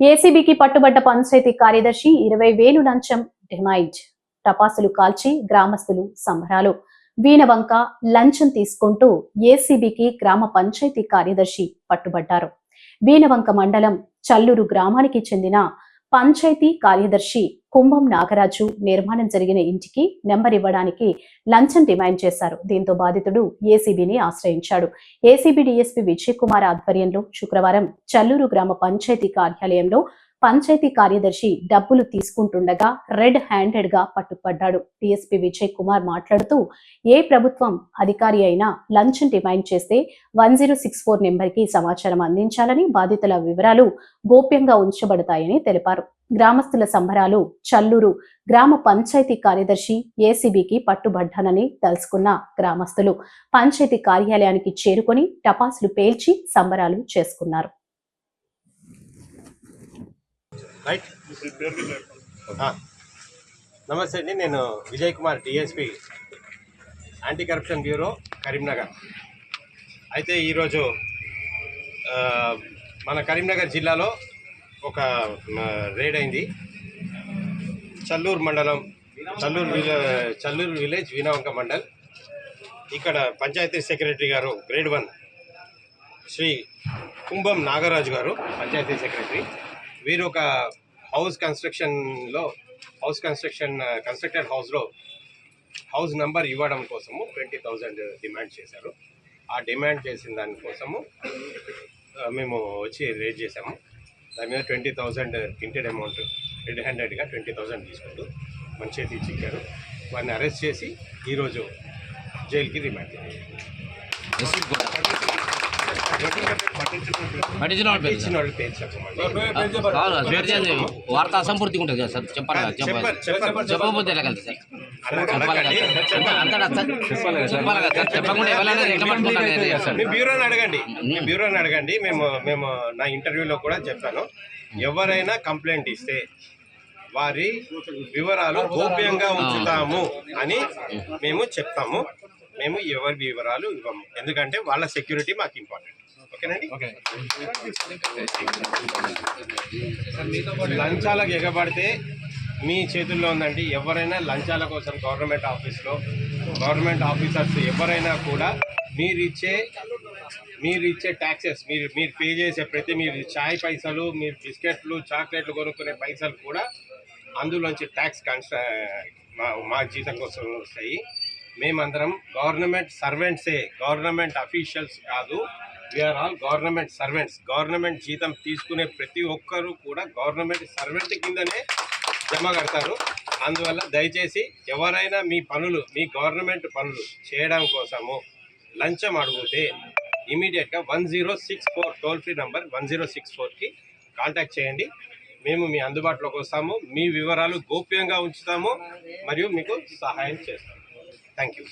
ఏసీబీకి పట్టుబడ్డ పంచాయతీ కార్యదర్శి ఇరవై వేలు లంచం డిమాండ్. టపాసులు కాల్చి గ్రామస్తులు సంబరాలు. వీణవంక లంచం తీసుకుంటూ ఏసీబీకి గ్రామ పంచాయతీ కార్యదర్శి పట్టుబడ్డారు. వీణవంక మండలం చల్లూరు గ్రామానికి చెందిన పంచాయతీ కార్యదర్శి కుంభం నాగరాజు నిర్మాణం జరిగిన ఇంటికి నెంబర్ ఇవ్వడానికి లంచం డిమాండ్ చేశారు. దీంతో బాధితుడు ఏసీబీని ఆశ్రయించాడు. ఏసీబీ డీఎస్పీ విజయ్ కుమార్ ఆధ్వర్యంలో శుక్రవారం చల్లూరు గ్రామ పంచాయతీ కార్యాలయంలో పంచాయతీ కార్యదర్శి డబ్బులు తీసుకుంటుండగా రెడ్ హ్యాండెడ్గా పట్టుపడ్డాడు టీఎస్పీ విజయ్ కుమార్ మాట్లాడుతూ ఏ ప్రభుత్వం అధికారి అయినా లంచ్ డిమాండ్ చేస్తే వన్ జీరో సిక్స్ ఫోర్ నెంబర్కి సమాచారం అందించాలని బాధితుల వివరాలు గోప్యంగా ఉంచబడతాయని తెలిపారు. గ్రామస్తుల సంబరాలు చల్లూరు గ్రామ పంచాయతీ కార్యదర్శి ఏసీబీకి పట్టుబడ్డానని తెలుసుకున్న గ్రామస్తులు పంచాయతీ కార్యాలయానికి చేరుకొని టపాసులు పేల్చి సంబరాలు చేసుకున్నారు. రైట్ ఆ. నమస్తే అండి నేను Vijay Kumar DSP anti corruption bureau Karimnagar అయితే ఈరోజు మన కరీంనగర్ జిల్లాలో ఒక రేడ్ అయింది. చల్లూరు మండలం చల్లూరు విలే చల్లూరు విలేజ్ వీణవంక మండల్. ఇక్కడ పంచాయతీ సెక్రటరీ గారు grade one Shri Kumbham Nagaraju garu panchayat secretary. వీరు ఒక హౌస్ కన్స్ట్రక్షన్లో హౌస్ కన్స్ట్రక్షన్ కన్స్ట్రక్టెడ్ హౌస్లో హౌస్ నెంబర్ ఇవ్వడం కోసము ట్వంటీ థౌజండ్ డిమాండ్ చేశారు. ఆ డిమాండ్ చేసిన దానికోసము మేము వచ్చి రేట్ చేసాము దాని మీద twenty thousand printed amount red హ్యాండెడ్గా ట్వంటీ థౌజండ్ తీసుకుంటూ మన చేతి ఇచ్చారు వారిని అరెస్ట్ చేసి ఈరోజు జైలుకి రిమాండ్ చేయాలి పట్టించిన వాళ్ళు పేరు కాదు చేయండి. వార్త అసంపూర్తిగా ఉంటుంది కదా సార్. చెప్పాలి కదా చెప్పాలి చెప్పండి చెప్పండి. చెప్పకపోతే ఎలా కలిసి సార్? చెప్పాలి కదా అడగండి. సార్? అంతటా సార్. చెప్పాలి కదా సార్? చెప్పకుండా ఎవరైనా ఎట్లా పట్టుకుంటారు సార్? మీ బ్యూరోని అడగండి. మీ బ్యూరోని అడగండి. మేము మేము నా ఇంటర్వ్యూలో కూడా చెప్పాను. ఎవరైనా కంప్లైంట్ ఇస్తే వారి వివరాలు గోప్యంగా ఉంచుతాము అని మేము చెప్తాము. మేము ఎవరి వివరాలు ఇవ్వము. ఎందుకంటే వాళ్ళ సెక్యూరిటీ మాకు ఇంపార్టెంట్. లంచాలకు ఎగబడితే మీ చేతుల్లో ఉందండి. ఎవరైనా లంచాల కోసం గవర్నమెంట్ ఆఫీస్లో గవర్నమెంట్ ఆఫీసర్స్ ఎవరైనా కూడా మీరు ఇచ్చే మీరు ఇచ్చే ట్యాక్సెస్ మీరు మీరు పే చేసే ప్రతి మీరు చాయ్ పైసలు మీరు బిస్కెట్లు చాక్లెట్లు కొనుక్కునే పైసలు కూడా అందులోంచి ట్యాక్స్ కన్స్ట మా మా జీతం కోసం వస్తాయి. మేమందరం గవర్నమెంట్ సర్వెంట్సే గవర్నమెంట్ అఫీషియల్స్ కాదు we are all government servants government జీతం తీసుకునే ప్రతి ఒక్కరూ కూడా గవర్నమెంట్ సర్వెంట్ కిందనే జమ కడతారు. అందువల్ల దయచేసి ఎవరైనా మీ పనులు మీ గవర్నమెంట్ పనులు చేయడం కోసము లంచం అడిగితే ఇమీడియట్గా one zero six four toll free number one zero six ఫోర్కి కాంటాక్ట్ చేయండి. మేము మీ అందుబాటులోకి వస్తాము. మీ వివరాలు గోప్యంగా ఉంచుతాము. మరియు మీకు సహాయం చేస్తాము. Thank you